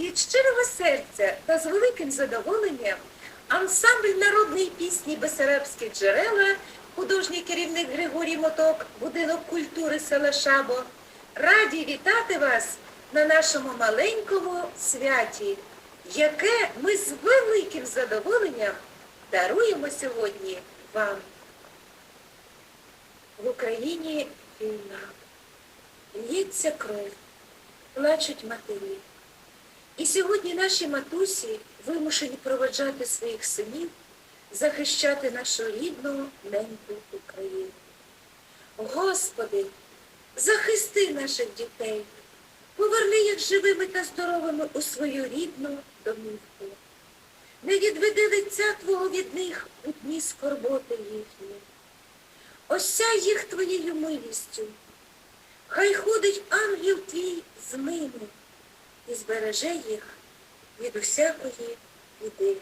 Від щирого серця та з великим задоволенням ансамбль народної пісні Бесарабські джерела, художній керівник Григорій Моток, будинок культури села Шабо, раді вітати вас на нашому маленькому святі, яке ми з великим задоволенням даруємо сьогодні вам. В Україні війна, лється кров, плачуть матері. І сьогодні наші матусі вимушені проводжати своїх синів, захищати нашу рідну неньку Україну. Господи, захисти наших дітей, поверни їх живими та здоровими у свою рідну домівку. Не відведи лиця Твого від них у дні скорботи їхні. Осяй їх Твоєю милістю, хай ходить ангел Твій з ними і збереже їх від усякої біди.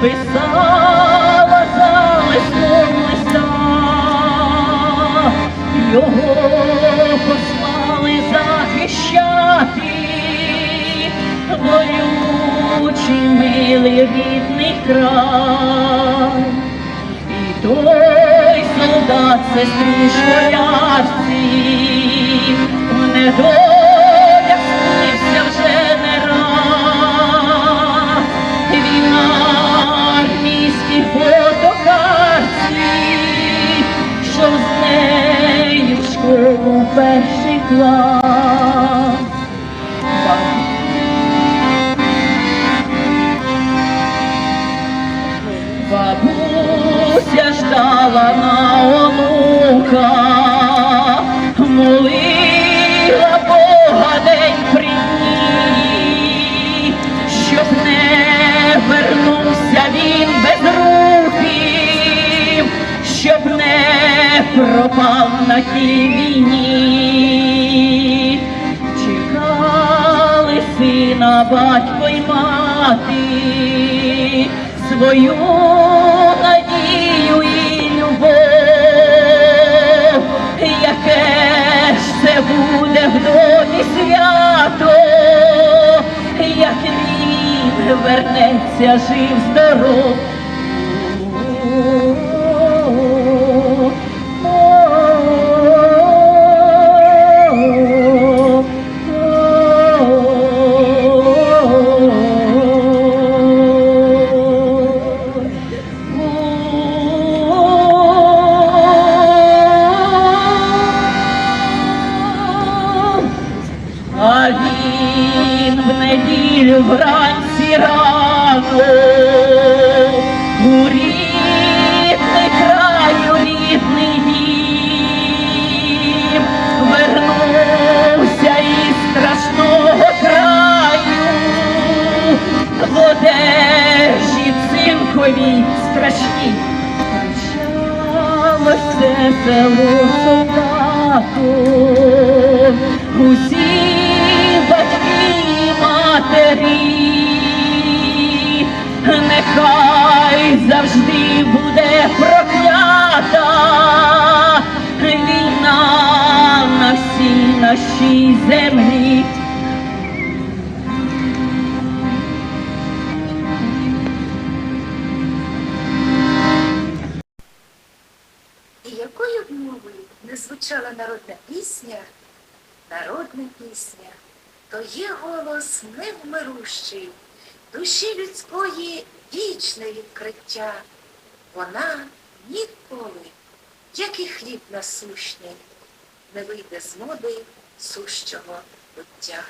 Писала за листом листа, його послали захищати, болючий милий рідний край. І той солдат сестрі школярці в недолях фотокарті, що з нею в школу перший клас. Бабуся ждала на рука, пропав на тій війні. Чекали сина батько й мати, свою надію і любов, яке ж це буде в домі свято, як він вернеться жив здоров. А він в неділю вранці рано у рідний краю рідний дім вернувся із страшного краю в одежі цинковій страшній. Прощалось це село солдату, матері, нехай завжди буде проклята війна на всій нашій землі. Якою б не звучала народна пісня, народна пісня, то є голос невмирущий, душі людської вічне відкриття. Вона ніколи, як і хліб насущний, не вийде з моди сущого буття.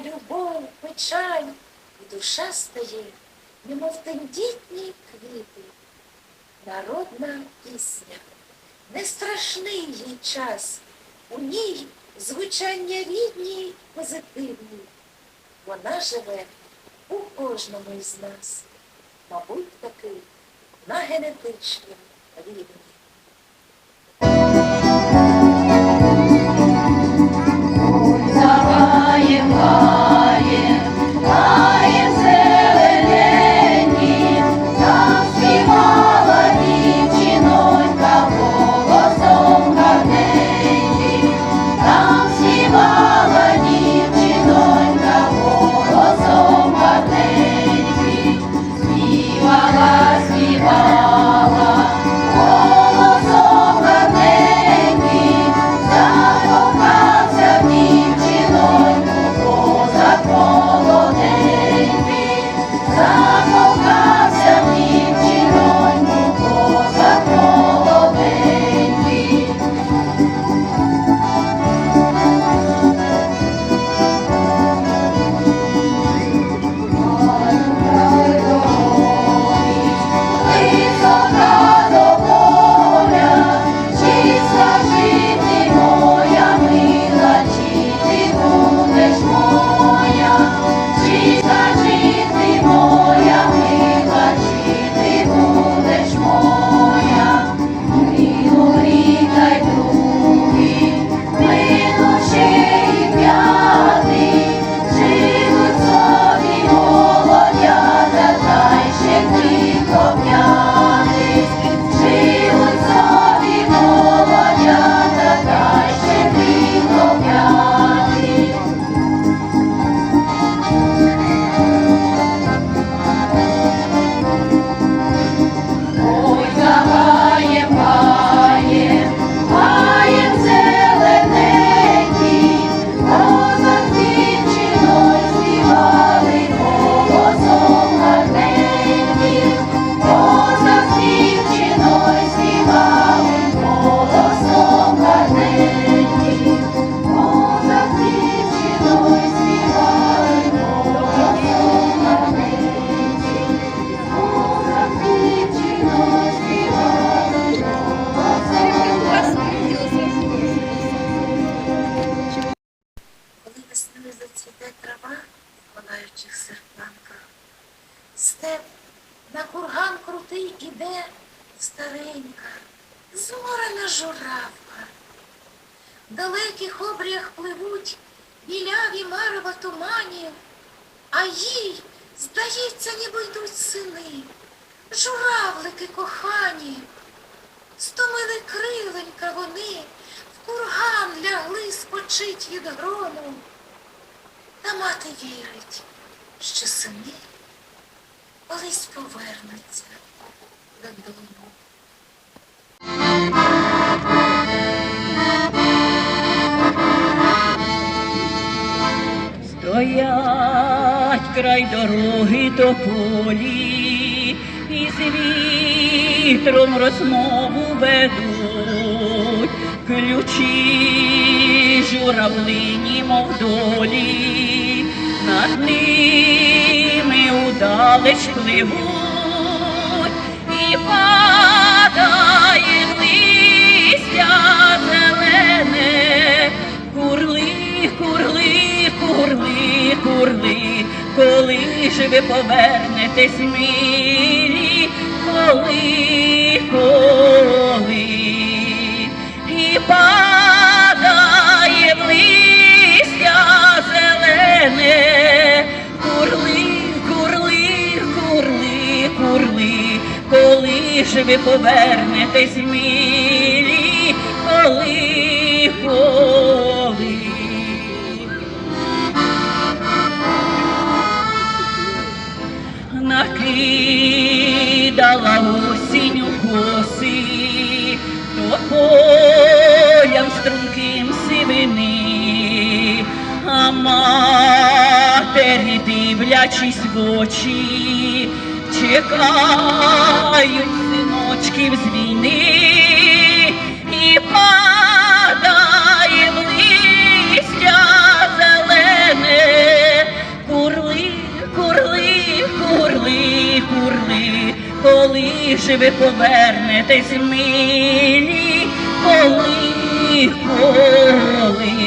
Любов, печаль, і душа стає, немов тендітні квіти. Народна пісня, не страшний їй час, у ній звучання рідні позитивні. Вона живе у кожному із нас, мабуть, таки на генетичному рівні. Спочить від грому. Та мати вірить, що сини колись повернуться додому. Стоять край дороги до полі, і з вітром розмову ведуть, ключі журавлині, мов долі, над ними удалеч пливуть, і падає листя зелене, курли, курли, курли, курли, коли ж ви повернетесь милі, коли, коли, ж ви повернетесь милі, коли, коли. Накидала осінь у коси, то полям струнким сивини, а матері, дивлячись в очі, чекають втратив з війни. І падає в листя зелене, курли, курли, курли, курли, коли ж ви повернетесь милі, коли, коли.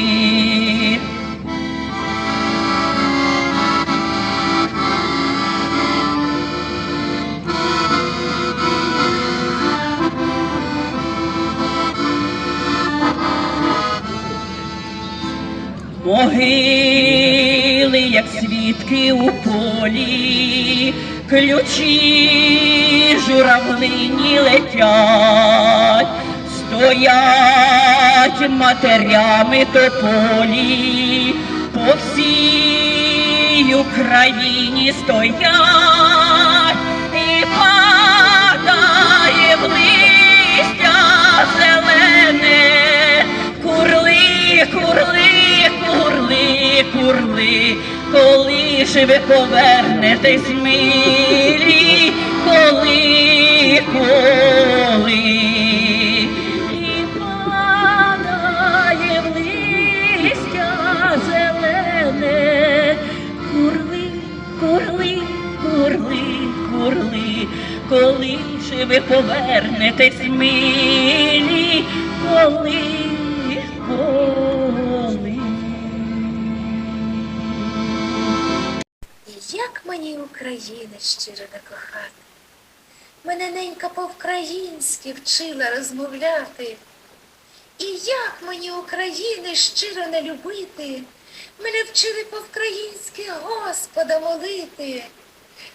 Свідки у полі, ключі журавлині летять, стоять матерями тополі, по всій Україні стоять і падає в листя зелене, курли, курли, курли, курли, коли ж ви повернетесь милі, коли, коли. І зелене, курли, курли, курли, курли, коли ж ви повернетесь милі, мені України щиро не кохати. Мене ненька по-українськи вчила розмовляти. І як мені України щиро не любити, мене вчили по-українськи Господа молити.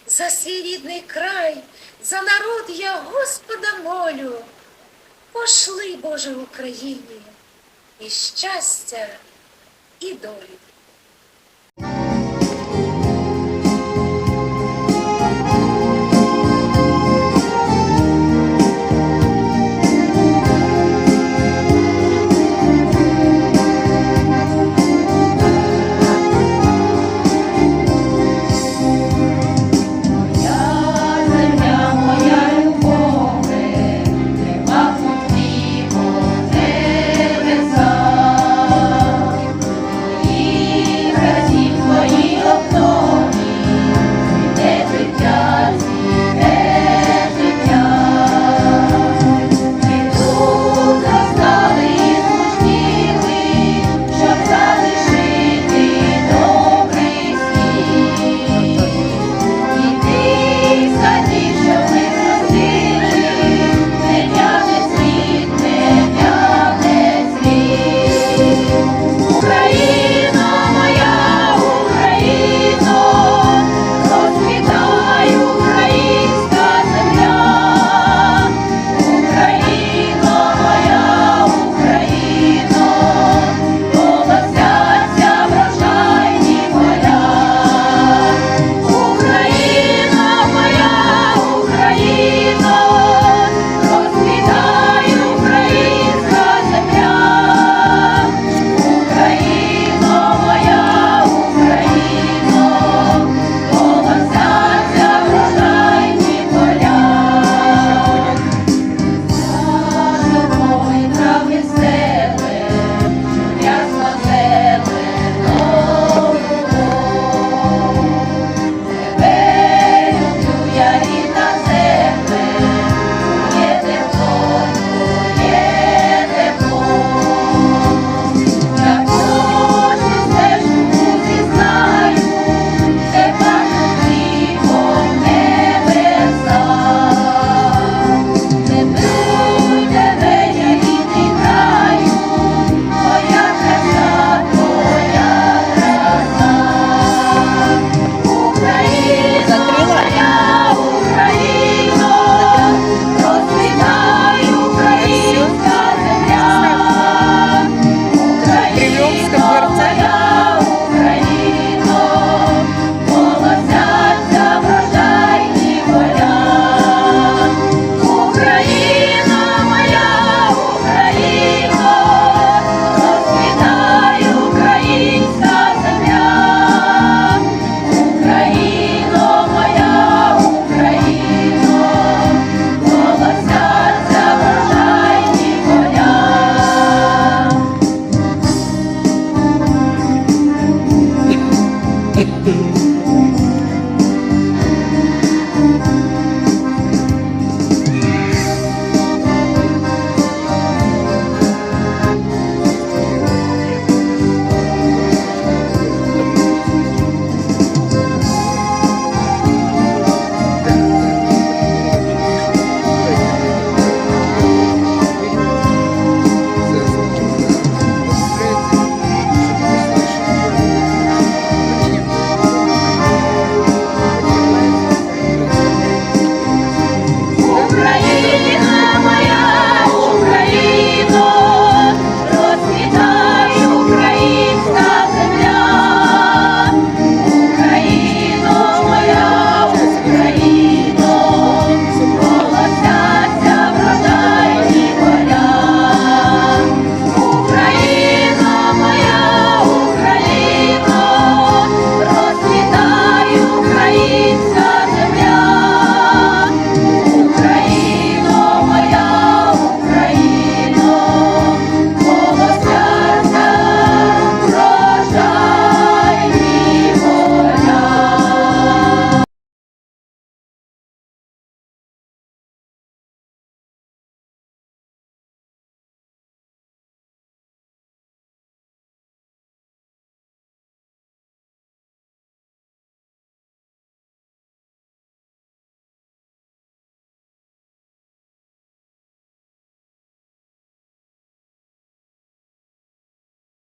За свій рідний край, за народ я Господа молю. Пошли, Боже, Україні, і щастя, і долю.